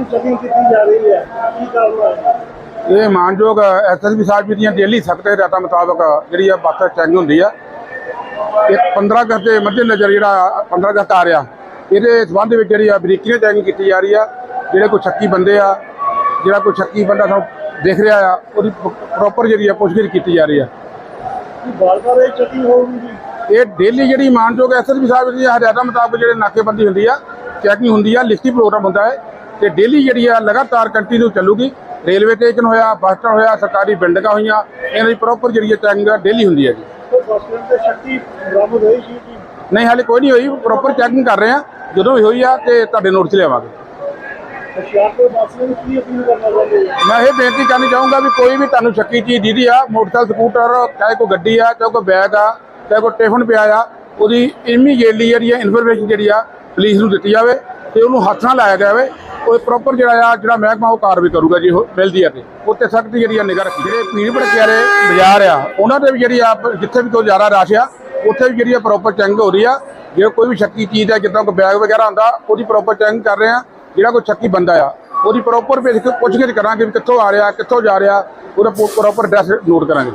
ਦੀ checking ਕੀਤੀ ਜਾ ਰਹੀ ਹੈ। ਕੀ ਕਾਰਨ ਹੈ? ਇਹ ਮਾਨਯੋਗ ਐਸਐਸਪੀ ਸਾਹਿਬ ਜੀ ਦੀਆਂ ਡੇਲੀ ਸਖਤ ਹਦਾਇਤਾਂ ਮੁਤਾਬਕ ਜਿਹੜੀ ਆ ਬੱਸ ਚੈਕਿੰਗ ਹੁੰਦੀ ਆ। ਇੱਕ 15 ਅਗਸਤ ਦੇ ਮੱਦੇ ਨਜ਼ਰ ਜਿਹੜਾ 15 ਅਗਸਤ ਆ ਰਿਹਾ। ਇਹਦੇ ਸਬੰਧ ਵਿੱਚ ਜਿਹੜੀ ਆ ਬਰੀਕੀ ਨਾਲ ਚੈਕਿੰਗ ਕੀਤੀ ਜਾ ਰਹੀ ਆ। ਜਿਹੜੇ ਕੋਈ ਸ਼ੱਕੀ ਬੰਦੇ ਆ ਜਿਹੜਾ ਕੋਈ ਸ਼ੱਕੀ ਬੰਦਾ ਸਾਨੂੰ ਦਿਖ ਰਿਹਾ ਆ ਉਹਦੀ ਪ੍ਰੋਪਰ ਜਿਹੜੀ ਆ ਪੁੱਛਗਿੱਛ ਕੀਤੀ ਜਾ ਰਹੀ ਆ। ਬਾਰ-ਬਾਰ ਇਹ ਚੈਕਿੰਗ ਹੋਊਗੀ ਇਹ ਡੇਲੀ ਜਿਹੜੀ ਮਾਨਯੋਗ ਐਸਐਸਪੀ ਸਾਹਿਬ ਦੀਆਂ ਹਦਾਇਤਾਂ ਮੁਤਾਬਕ ਜਿਹੜੇ ਨਾਕੇਬੰਦੀ ਹੁੰਦੀ ਆ ਚੈਕਿੰਗ ਹੁੰਦੀ ਆ ਲਿਖਤੀ ਪ੍ਰੋਗਰਾਮ ਹੁੰਦਾ ਹੈ। ਤੇ ਡੇਲੀ ਜਿਹੜੀ ਆ ਲਗਾਤਾਰ ਕੰਟੀਨਿਊ ਚੱਲੂਗੀ। ਰੇਲਵੇ ਸਟੇਸ਼ਨ ਹੋਇਆ ਬੱਸ ਸਟੈਂਡ ਹੋਇਆ, ਸਰਕਾਰੀ ਬਿਲਡਿੰਗਾਂ ਹੋਈਆਂ, ਇਹਨਾਂ ਦੀ ਪ੍ਰੋਪਰ ਜਿਹੜੀ ਚੈਕਿੰਗ ਡੇਲੀ ਹੁੰਦੀ ਹੈ ਜੀ ਨਹੀਂ, ਹਾਲੇ ਕੋਈ ਨਹੀਂ ਹੋਈ ਪ੍ਰੋਪਰ ਚੈਕਿੰਗ ਕਰ ਰਹੇ ਆ। ਜਦੋਂ ਵੀ ਹੋਈ ਆ ਤੇ ਤੁਹਾਡੇ ਨੋਟ 'ਚ ਲਿਆਵਾਂਗੇ। ਮੈਂ ਇਹ ਬੇਨਤੀ ਕਰਨੀ ਚਾਹੂੰਗਾ ਵੀ ਕੋਈ ਵੀ ਤੁਹਾਨੂੰ ਸ਼ੱਕੀ ਚੀਜ਼ ਦੀਦੀ ਆ, ਮੋਟਰਸਾਈਕਲ, ਸਕੂਟਰ, ਚਾਹੇ ਕੋਈ ਗੱਡੀ ਆ, ਚਾਹੇ ਕੋਈ ਬੈਗ ਆ, ਚਾਹੇ ਕੋਈ ਟਿਫਨ ਪਿਆ ਆ, ਉਹਦੀ ਇਮੀਡੀਏਟਲੀ ਜਿਹੜੀ ਆ ਇਨਫੋਰਮੇਸ਼ਨ ਜਿਹੜੀ ਆ ਪੁਲਿਸ ਨੂੰ ਦਿੱਤੀ ਜਾਵੇ ਤੇ ਉਹਨੂੰ ਹੱਥ ਨਾਲ ਲਾਇਆ ਜਾਵੇ। ਉਹ ਪ੍ਰੋਪਰ ਜਿਹੜਾ ਆ, ਜਿਹੜਾ ਮਹਿਕਮਾ ਉਹ ਕਾਰਵਾਈ ਕਰੂਗਾ ਜੀ, ਉਹ ਮਿਲਦੀ ਆ ਤੇ ਉੱਤੇ ਸਖਤ ਜਿਹੜੀ ਆ ਨਿਗਰ ਰੱਖੀ। ਜਿਹੜੇ ਪੀੜ ਭੜਕਿਆਰੇ ਬਾਜ਼ਾਰ ਆ, ਉਹਨਾਂ ਤੇ ਵੀ ਜਿਹੜੀ ਆ ਜਿੱਥੇ ਵੀ ਕੋਈ ਜ਼ਿਆਦਾ ਰਸ਼ ਆ, ਉੱਥੇ ਵੀ ਜਿਹੜੀ ਆ ਪ੍ਰੋਪਰ ਚੈਕਿੰਗ ਹੋ ਰਹੀ ਆ। ਜੇ ਕੋਈ ਵੀ ਸ਼ੱਕੀ ਚੀਜ਼ ਆ, ਜਿੱਦਾਂ ਕੋਈ ਬੈਗ ਵਗੈਰਾ ਹੁੰਦਾ, ਉਹਦੀ ਪ੍ਰੋਪਰ ਚੈਕਿੰਗ ਕਰ ਰਹੇ ਆ। ਜਿਹੜਾ ਕੋਈ ਸ਼ੱਕੀ ਬੰਦਾ ਆ, ਉਹਦੀ ਪ੍ਰੋਪਰ ਪੁੱਛਗਿੱਛ ਕਰਾਂਗੇ ਵੀ ਕਿੱਥੋਂ ਆ ਰਿਹਾ, ਕਿੱਥੋਂ ਜਾ ਰਿਹਾ, ਉਹਦਾ ਪ੍ਰੋਪਰ ਐਡਰੈਸ ਨੋਟ ਕਰਾਂਗੇ